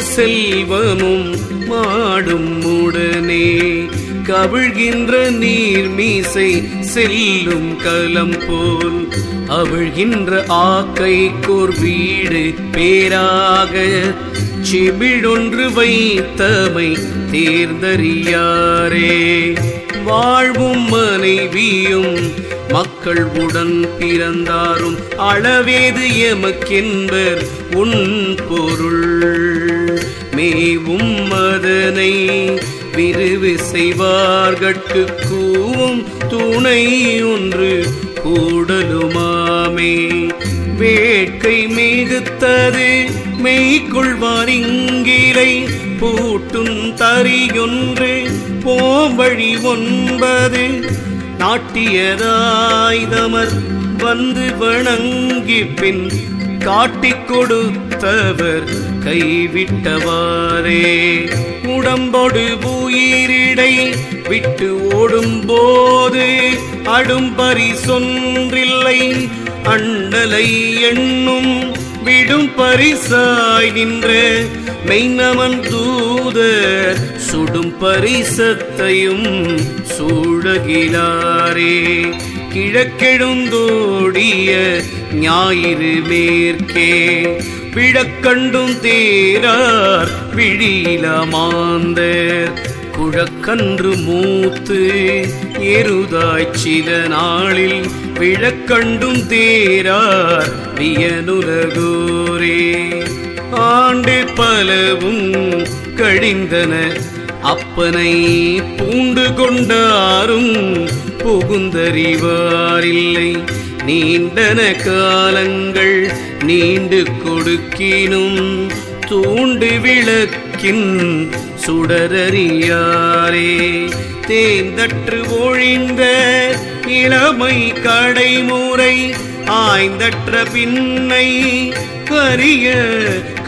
செல்வமும் மாடும் உடனே கவிழ்கின்ற நீர் மீசை செல்லும் கலம் போல் அவிழ்கின்ற ஆக்கைக்கோர் வீடு பேராக செபிடொன்று வைத்தமை தேர்ந்தறியாரே. வாழ்வும் மனைவியும் மக்கள் உடன் பிறந்தாரும் அளவேது எமக்கென்பர் உன் பொருள். மேவும் மதனை விரிவு செய்வார்கட்கு கூவும் துணை ஒன்று கூடலுமாமே. வேட்கை மிகுத்தது மெய்கொள்வார் இங்கிலை பூட்டும் தறியொன்று போம்பழி ஒன்பது. நாட்டியராய்தமர் வந்து வணங்கி பின் காட்டிக் கொடுத்தவர் கைவிட்டவாறே. உடம்பொடு உயிரிடை விட்டு ஓடும்போது அடும்பரி சொன்றில்லை. அண்டலை எண்ணும் விடும் பரிசாய் நின்ற மெய்நமன் தூதர் சுடும் பரிசத்தையும் சூழகிலாரே. கிழக்கெழுந்தோடிய ஞாயிறு மேற்கே விழக்கண்டும் தேரார் விழியிலமாந்தர் குழக்கன்று மூத்து எருதாய் சில நாளில் விழக்கண்டும் தேரார் வியனுலகோரே. ஆண்டு பலவும் கழிந்தன அப்பனை பூண்டு கொண்டாரும் புகுந்தறிவாரில்லை. நீண்டன காலங்கள் நீண்டு கொடுக்கினும் தூண்டு விளக்கின் சுடரறியாரே. தேந்தற்று ஒழிந்த இளமை கடைமுறை ஆய்ந்தற்ற பின்னை கரிய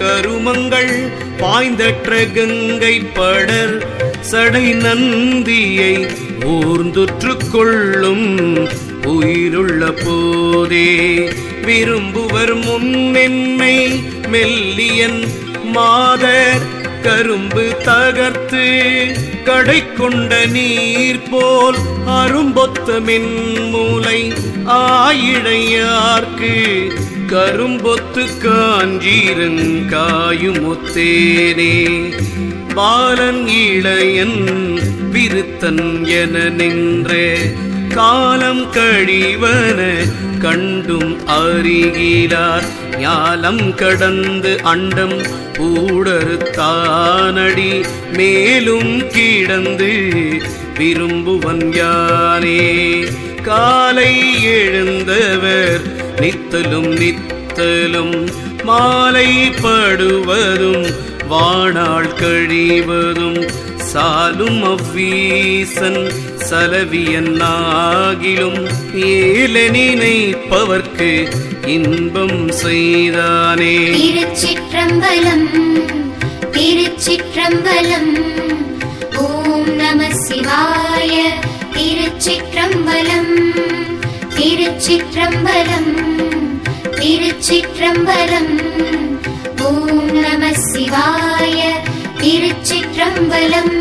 கருமங்கள் பாய்ந்தற்ற கங்கை படர் சடை நந்தியை ஊர்ந்துற்று கொள்ளும் உயிருள்ள போதே விரும்புவர் முன்னென்னை மெல்லியன் மாதர் கரும்பு தகர்த்து கடை கொண்ட நீர் போல் அரும்பொத்த மென்மூலை ஆயிழையார்க்கு கரும்பொத்து காஞ்சீரங்காயும் ஒத்தேனே. பாலன் இளையன் விருத்தன் என நின்ற காலம் கழிவன கண்டும் அருகிலார் ஞாலம் கடந்து அண்டம் ஊடறுத்தானடி. மேலும் கிடந்து விரும்புவன் யானே. காலை எழுந்தவர் நித்தலும் நித்தலும் மாலை படுவதும் வாணாள் கழிவதும் சாலும் அவ்வீசன் சலவியன்னாகிலும் ஏல நினைப்பவர்க்கு இன்பம் செய்தானே. திருச்சிற்றம்பலம் திருச்சிற்றம்பலம் ஓம் நம சிவாய திருச்சிற்றம்பலம் திருச்சிற்றம்பலம் திருச்சிற்றம்பலம் ஓம் நம சிவாய திருச்சிற்றம்பலம்.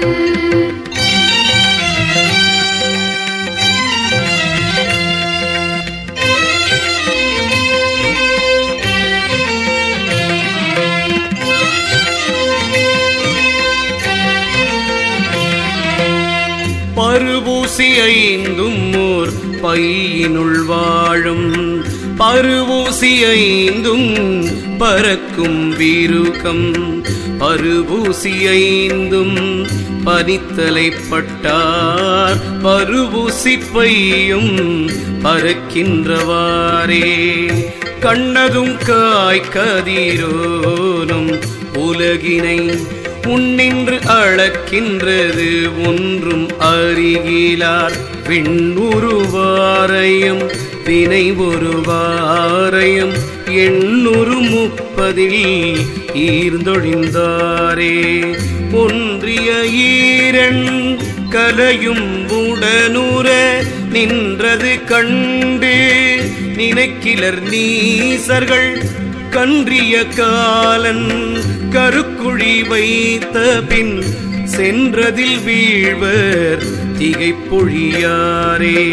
பசி ஐந்தும் ஓர் பையினுள் வாழும். பருவூசி ஐந்தும் பறக்கும் வீருகம். பருவூசி ஐந்தும் பனித்தலைப்பட்டார். பருவூசி பையும் பறக்கின்றவாரே கண்ணதும் காய்கதிரோனும் உலகினை உன்னின்று அளக்கின்றது ஒன்றும் அறிகிலார் விண்ணுருவாரையும் வினை ஒருவாரையும் எண்ணூறு முப்பதில் ஈர்ந்தொழிந்தாரே. ஒன்றிய ஈரன் கலையும் உடனுற நின்றது கண்டு நினைக்கிலர் நீசர்கள் கன்றிய காலன் கருக்குழி வைத்த பின் சென்றதில் வீழ்வர் திகைப்பொழியாரே.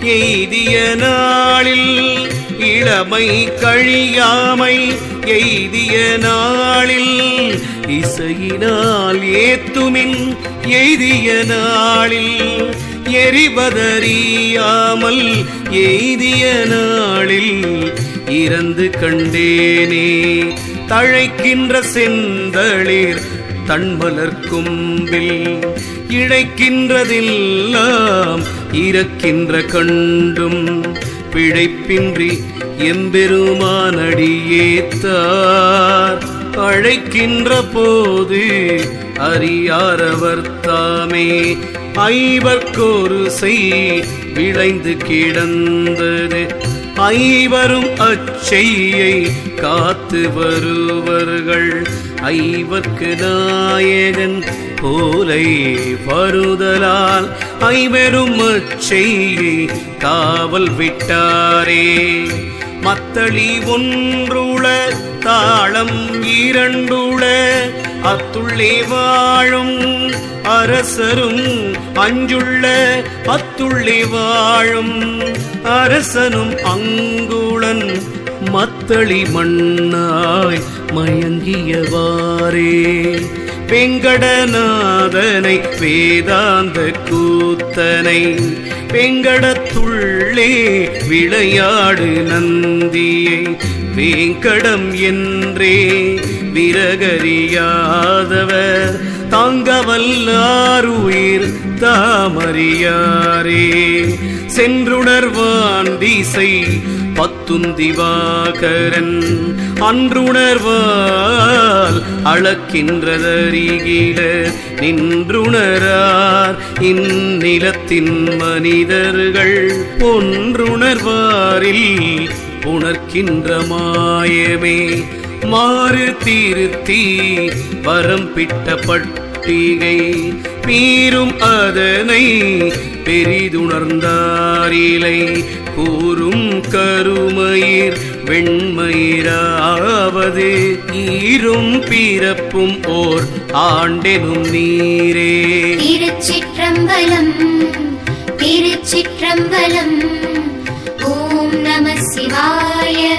எய்திய நாளில் இளமை கழியாமை எய்திய நாளில் இசையினால் ஏத்துமின் எய்திய நாளில் எரிவதறியாமல் எய்திய நாளில் இறந்து கண்டேனே. தழைக்கின்ற செந்தளிர் தன்மலர் கும்பில். இழைக்கின்றதெல்லாம் இறக்கின்ற கண்டும். பிழைப்பின்றி எம்பெருமானடியேத்தார். அழைக்கின்ற போது அறியாரவர் தாமே. ஐவர்க்கொரு செய் விளைந்து கிடந்தது. ஐவரும் அச்செய்யை காத்து வருவர்கள். ஐவர்க்கு நாயகன் போலை வருதலால் ஐவரும் அச்செய்யை காவல் விட்டாரே. மத்தளி ஒன்றுள தாளம் இரண்டுள அத்துள்ளே வாழும் அரசரும் அஞ்சுள்ள அத்துள்ளே வாழும் அரசனும் அங்குளன் மத்தளி மண்ணாய் மயங்கியவாறே. வெங்கடநாதனை வேதாந்த கூத்தனை வெங்கடத்துள்ளே விளையாடு நந்தியை. வேங்கடம் என்றே விரகறியாதவர் தாங்க தாங்கவல்லாருயிர் தாமறியாரே. சென்றுணர்வான் திசை பத்துந்திவாகரன் அன்றுணர்வால் அளக்கின்றதறிகில நின்றுணரார் இந்நிலத்தின் மனிதர்கள் ஒன்றுணர்வாரில் உணர்கின்ற மாயமே. மாறு திருத்தி வரம் பிட்ட பட்டிகை மீறும் அதனை பெரிதுணர்ந்தாரிலை கூறும் கருமயிர் வெண்மயிராவது. ஈரும் பிறப்பும் ஓர் ஆண்டெனும் நீரே. திருச்சிற்றம்பலம் திருச்சிற்றம்பலம் ஓம் நம சிவாய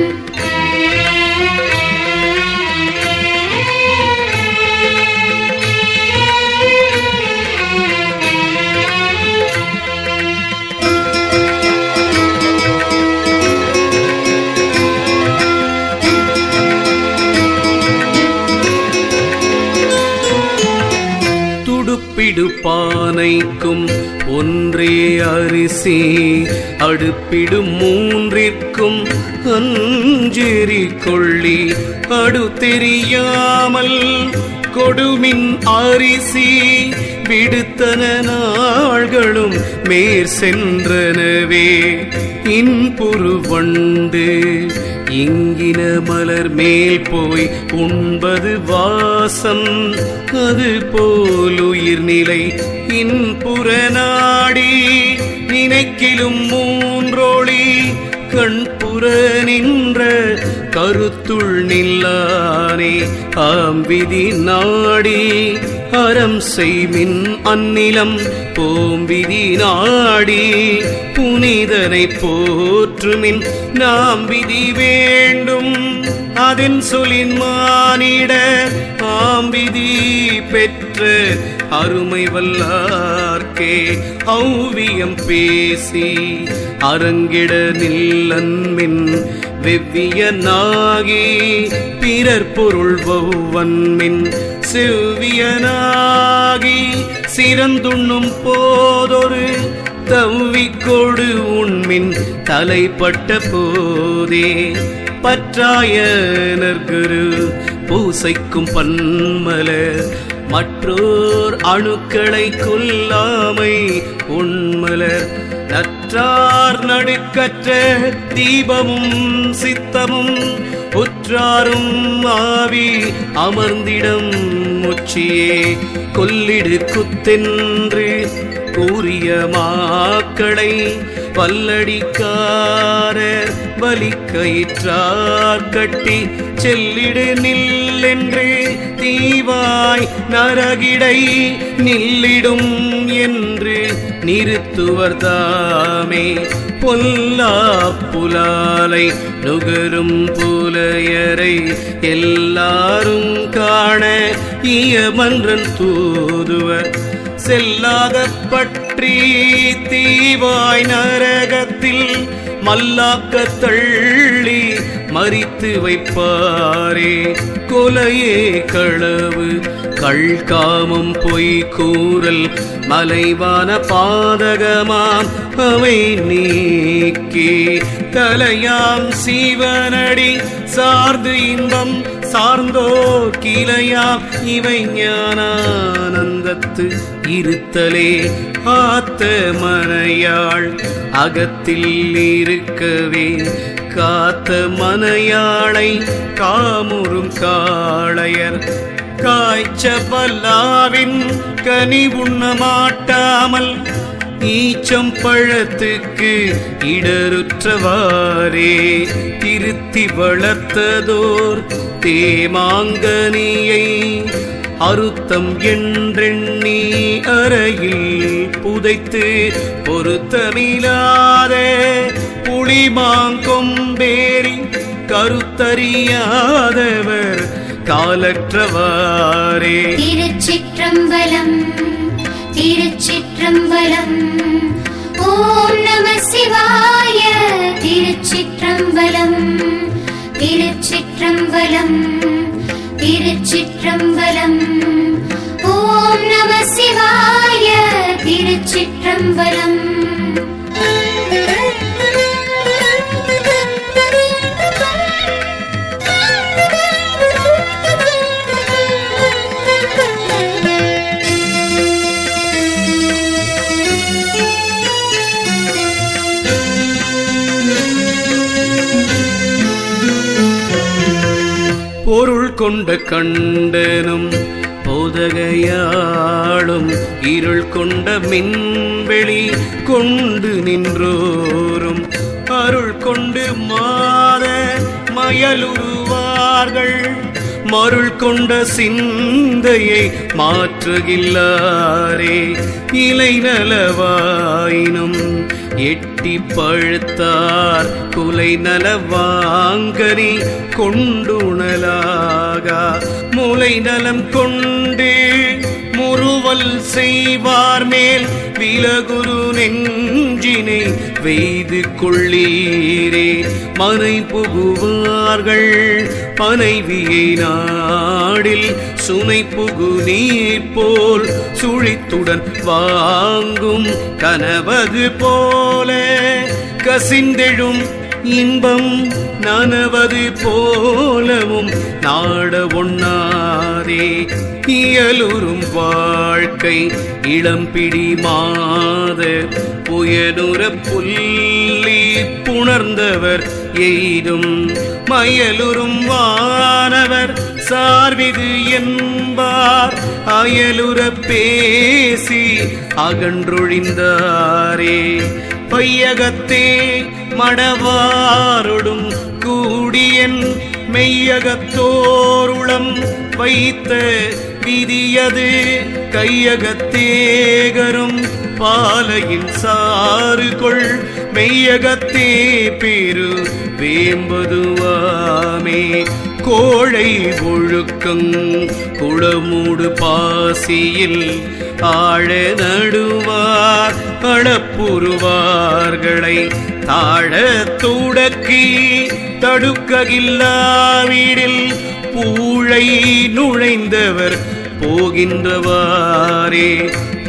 துடுப்பிடு ஒன்றே அரிசி. அடுப்பிடும் மூன்றிற்கும் அஞ்செறி கொள்ளி. அடு தெரியாமல் கொடுமின் அரிசி. விடுத்தன நாள்களும் மேற் சென்றனவே இன்புரு வண்டு இங்கின மலர் மேல் போய் உண்பது வாசம். அது போலுயிர் நிலை இன்புற நாடி. நினைக்கிலும் மூன்றோழி கண்புற நின்ற கருத்துள் நில்லானே ஆம்பிதி நாடி. அறம் செய்மின் அந்நிலம் போம்பிதி நாடி புனிதனை போற்றுமின் நாம் விதி வேண்டும். அதன் சொல்லின் மானிட ஆம்பிதி பெற்ற அருமை வல்லார்க்கே ஔவியம் பேசி அரங்கிட நில்லன்மின் வெவ்வியனாகி பிறர் பொருள் வௌவன்மின் செவ்வியனாகி சிறந்துண்ணும் போதொரு தவ்விக்கொடு உண்மின் தலைப்பட்ட போதே. பற்றாயனர்குரு பூசைக்கும் பன்மலர் மற்றோர் அணுக்களை கொல்லாமை உண்மலர். நற்றார் நடுக்கற்ற தீபமும் சித்தமும் உற்றாரும் ஆவி அமர்ந்திடம் முச்சியே கொல்லிடு குத்தென்று கூறிய மாக்களை பல்லடிக்காரர் வலிக்கயிற்றார் கட்டி செல்லிடு நில்லென்று தீவாய் நரகிடை நில்லிடும் என்று நிறுத்துவர்தாமே பொல்லா புலாலை நுகரும் புலையரை எல்லாரும் காண இயமன்றன் தூதுவர். செல்லாத பற்றி தீவாய் நரகத்தில் மல்லாக்க தள்ளி மறித்து வைப்பாரே. கொலையே களவு கள்காமம் பொய் கூறல் மலைவான பாதகமாம் அவை நீக்கி. தலையாம் சீவனடி சார்ந்து இன்பம் சார்ந்தோ கிளையாம் இவை ஞானானந்தத்து இருத்தலே ஆத்த மனையாள். அகத்தில் இருக்கவே காத்த மனையாளை காமுறும் காளையர். காய்ச்ச பல்லாவின் கனி உண்ண மாட்டாமல் ஈச்சம் பழத்துக்கு இடருற்றவாரே திருத்தி வளர்த்ததோர் தேமாங்கனியை அருத்தம் என்றெண்ணி அறையில் புதைத்து பொருத்தமில்லாத புளிமாங்கொம்பேரி கருத்தறியாதவர் காலற்றவாரே திருச்சிற்றம்பலம் திருச்சிற்றம்பலம். ஓம் நம சிவாய திருச்சிற்றம்பலம் திருச்சிற்றம்பலம் திருச்சிற்றம்பலம். ஓம் நம சிவாய திருச்சிற்றம்பலம். கொண்ட கண்டனும் போதகையாளும் இருள் கொண்ட மின்வெளி கொண்டு நின்றோரும். அருள் கொண்டு மாத மயலுருவார்கள். மருள் கொண்ட சிந்தையை மாற்றுகில்லாரே இலை நலவாயினும் எட்டி பழுத்தார் குலை நல வாங்கரி கொண்டுணலாக. மூளை நலம் கொண்டு முறுவல் செய்வார் மேல் விலகுரு நெஞ்சினை வெய்து கொள்ளீரே. மனை புகுவார்கள் மனைவியை நாடில் சுனை புகு நீர் போல் சுழித்துடன் வாங்கும் கனவது போல. கசிந்தெழும் இன்பம் நனவது போலவும் நாட ஒண்ணாதே. இயலுறும் வாழ்க்கை இளம்பிடி மாத புயலுற புள்ளி புணர்ந்தவர் எய்தும் மயலுறும் வானவர் சார்விது என்பார். அயலுற பேசி அகன்றொழிந்தாரே. பையகத்தே மடவாரொடும் கூடியன் மெய்யகத்தோ மெய்யகத்தோருளம் வைத்த விதியது கையகத்தேகரும் பாலையின் சாறு கொள் மெய்யகத்தே பெரு வேம்பதுவாமே. கோழை ஒழுக்கங் குளமூடு பாசியில் ஆழ நடுவார். அளப்புருவார்களை தாழ துடக்கி தடுக்ககில்லாவிடில் பூழை நுழைந்தவர் போகின்றவாரே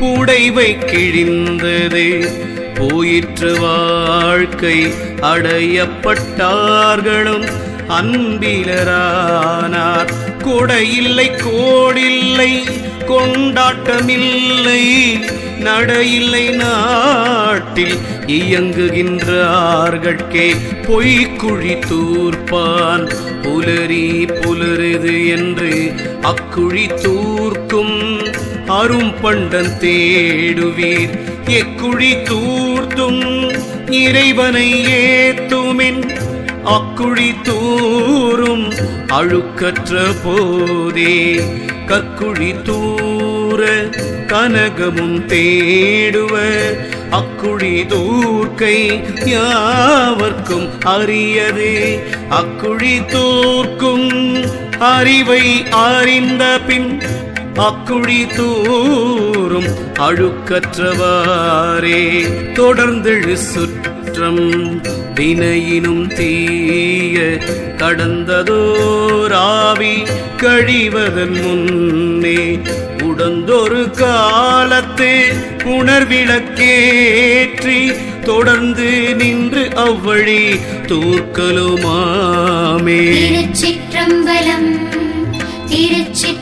புடைவை கிழிந்தது போயிற்று வாழ்க்கை அடையப்பட்டார்களும் அன்பிலரானார். கொடையில்லை கோடில்லை கொண்டாட்டமில்லை. நடையில்லை நாட்டில் இயங்குகின்றார்கட்கே பொய்க்குழி தூர்ப்பான். புலரி புலருது என்று அக்குழி தூர்க்கும். அரும் பண்டன் தேடுவீர் எக்குழி தூர்த்தும். இறைவனை ஏத்துமின் அக்குழி தூரும். அழுக்கற்ற போதே கக்குழி தூர கனகமும் தேடுவ. அக்குழி தூர்க்கை யாவர்க்கும் அறியது. அக்குழி தூர்க்கும் அறிவை அறிந்த பின் அக்குழி தூரும் அழுக்கற்றவாரே தொடர்ந்தெழு சுற்றம் வினையினும் தீய கடந்ததோராவி கழிவதன் முன்னே. உடந்தொரு காலத்து உணர்விளக்கேற்றி தொடர்ந்து நின்று அவ்வழி தூர்க்கலுமாமே. திருச்சிற்றம்பலம் திருச்சி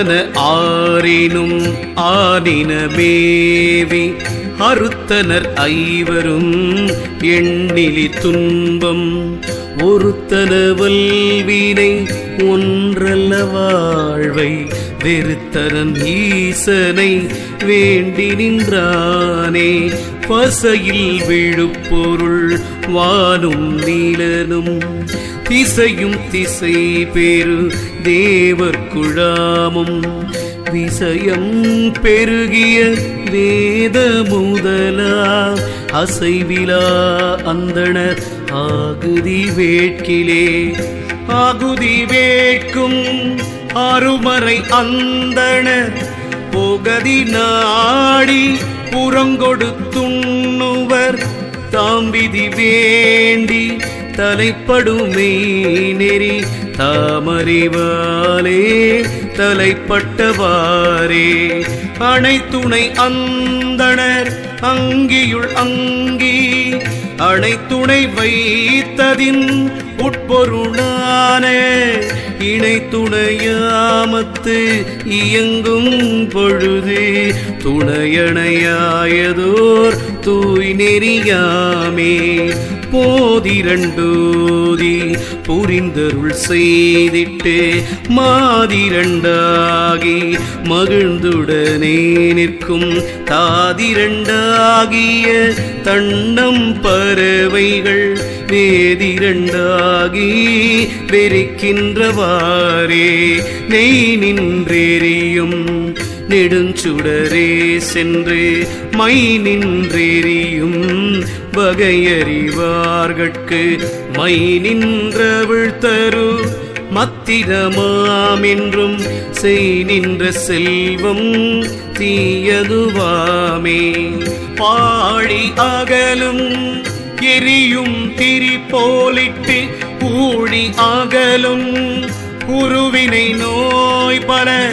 அறுத்தன ஆறினும் ஆனின மேவி. அறுத்தனர் ஐவரும் எண்ணிலி துன்பம். ஒருத்தன வல்வினை ஒன்றல்ல வாழ்வை. வெறுத்தனன் ஈசனை வேண்டி நின்றானே. பசையில் விழுப்பொருள் வானும் நீலனும். திசையும் திசை பெரு தேவர் குழாமும் விசயம் பெருகிய வேத முதலா அசைவிலா அந்தணர் ஆகுதி வேட்கிலே. ஆகுதி வேட்கும் அருமறை அந்தணர் புகதி நாடி புறங்கொடுத்துண்ணுவர். தாம் விதி வேண்டி தலைப்படுமே நெறி தாமறிவாலே தலைப்பட்டவாரே அனைத்துணை அந்தனர் அங்கியுள் அங்கி அனைத்துணை வைத்ததின் உட்பொருளான இணைத்துணையாமத்து இயங்கும் பொழுது துணையணையாயதோர் தூய் நெறியாமே. போதிரண்டோதி புரிந்தருள் செய்திட்டு மாதிரண்டாகி மகிழ்ந்துடனே நிற்கும் தாதிரண்டாகிய தண்டம் பறவைகள் வேதிரண்டாகி வெறிக்கின்றவாறே நெய் நின்றெறியும் நெடுஞ்சுடரே சென்று மை நின்றெறியும் வகையறிவார்கட்கு. மை நின்றவிழ் தரு மத்திரமாமென்றும் செய் நின்ற செல்வம் தீயதுவாமே. பாழி அகலும் எரியும் திரி போலிட்டு ஊழி அகலும் குருவினை நோய் பல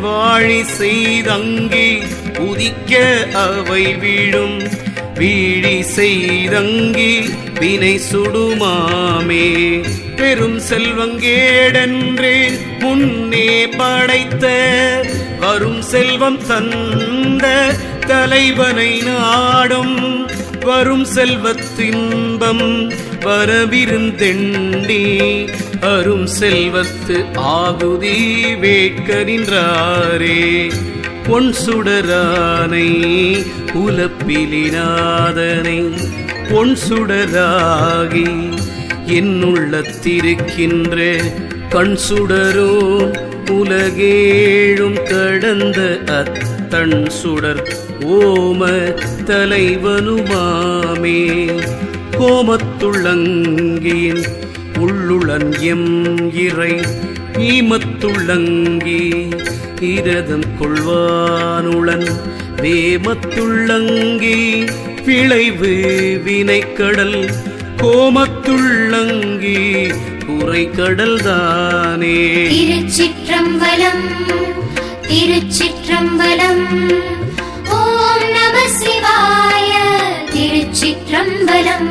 வாழி செய்தங்கே உதிக்க அவை விழும். வீழி செய்தங்கி வினை சுடுமாமே. பெரும் செல்வங்கேடென்று முன்னே படைத்த வரும் செல்வம் தந்த தலைவனை நாடும். வரும் செல்வத்தின்பம் வரவிருந்தெண்டி அரும் செல்வத்து ஆகுதி வேட்கரின்றாரே. பொன் சுடரானை புலப்பிலினாதனை பொன் சுடராகி என்னுள்ளத்திருக்கின்ற கண் சுடரோ உலகேழும் கடந்த அத்தன் சுடர் ஓம தலைவனுமாமே. கோமத்துள்ளங்கியின் உள்ளுளன் எம் இறை ஈமத்துள்ளங்கி இரதம் கொள்வானுளன் வேமத்துள்ளங்கி விளைவு வினைக்கடல் கோமத்துள்ளங்கி குறைக்கடல் தானே திருச்சிற்றம்பலம் திருச்சிற்றம்பலம் ஓம் நம சிவாய திருச்சிற்றம்பலம்.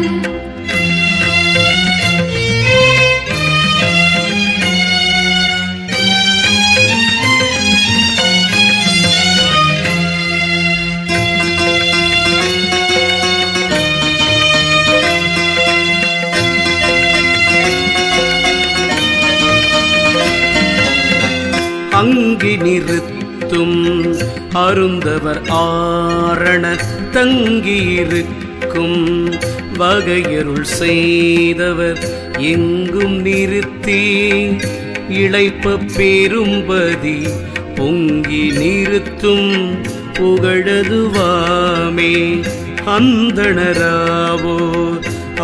அங்கி நிறுத்தும் அருந்தவர் ஆரண தங்கியிருக்கும் வகையருள் செய்தவர் எங்கும் நிறுத்தி இழைப்ப பெரும்பதி பொங்கி நிறுத்தும் புகழதுவாமே. அந்தணராவோ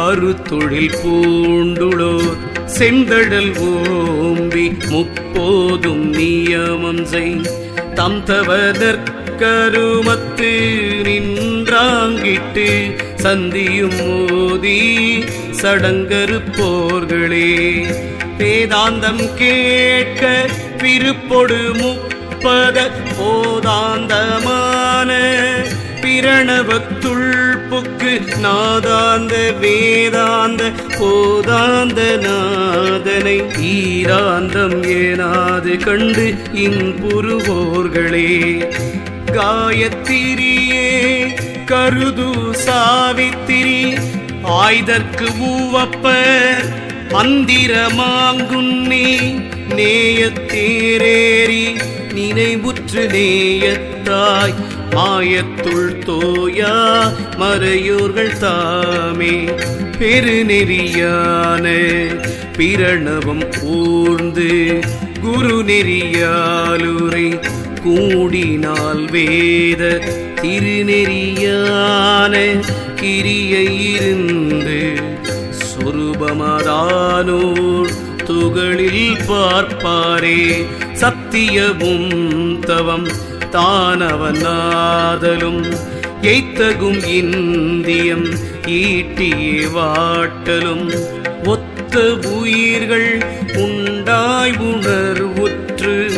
அருத்தொழில் பூண்டுளோர் செந்தழல் ஓம்பி முப்போதும் நியமம் செய். தம் தவதற்கருமத்து நின்றாங்கிட்டு சந்தியும் மோதி சடங்கரு போர்களே வேதாந்தம் கேட்க விருப்பொடு முப்பத போதாந்தமான பிரணவத்துள் புக்கு நாதாந்த வேதாந்த போதாந்த நாதனை ஈராந்தம் ஏனாது கண்டு இன்புருவோர்களே காயத்திரியே கருது சாவித்திரி ஆய்தற்கு ஊவப்பர் மந்திரமாங்குன்னே நேயத்தேரேறி நினைவுற்று நேயத்தாய் ஆயத்துள் தோயா மறையோர்கள் தாமே. பெருநெறியான பிரணவம் ஊர்ந்து குரு நெறியாலுரை கூடினால் வேத திருநெறியான கிரியை இருந்து துகளில் பார்ப்பாரே. சத்தியமும் தவம் தானவனாதலும் எய்த்தகும் இந்தியம் ஈட்டியே வாட்டலும். ஒத்த உயிர்கள் உண்டாய் உணர்வுற்று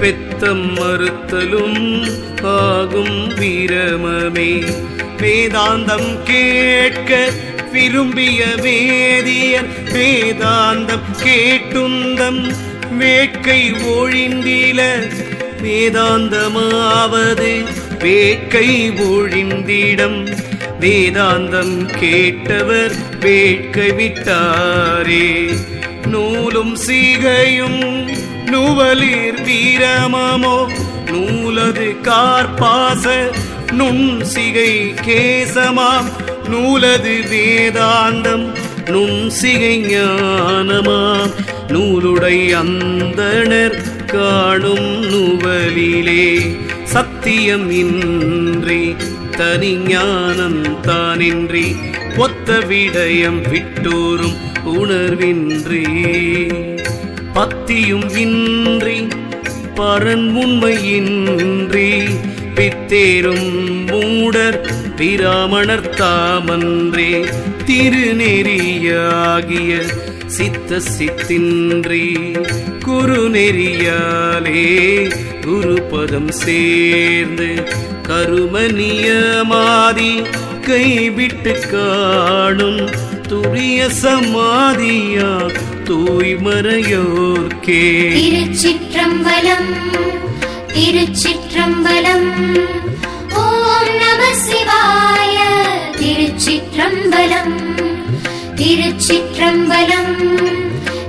பெத்தம் மறுத்தலும் ஆகும் வீரமமே வேதாந்தம் கேட்க விரும்பிய வேதியன் வேதாந்தம் கேட்டுந்தம் வேட்கை ஒழிந்தில வேதாந்தமாவது வேட்கை ஒழிந்திடம் வேதாந்தம் கேட்டவர் வேட்கை விட்டாரே. நூலும் சீகையும் நுவலிர் வீரமமோ நூலது கார்பாச நுண் சிகை கேசமாம் நூலது வேதாந்தம் நுண் சிகை ஞானமாம் நூலுடை அந்தனர் காணும் நுவலிலே சத்தியம் இன்றி தனி ஞானம் தானின்றி ஒத்த விடயம் விட்டோரும் உணர்வின்றி. பத்தியும் இன்றி பரன் உண்மையின்றி பித்தேரும் மூடர் பிராமணர் தாமன்றே திருநெறியாகிய சித்த சித்தின்றி குரு நெறியாலே குருபதம் சேர்ந்து கருமனியமாதி கைவிட்டு காணும் துரிய சமாதியா தூய்மறையோர்க்கே. திருச்சிற்றம்பலம் திருச்சிற்றம்பலம். ஓம் நம சிவாய திருச்சிற்றம்பலம் திருச்சிற்றம்பலம்.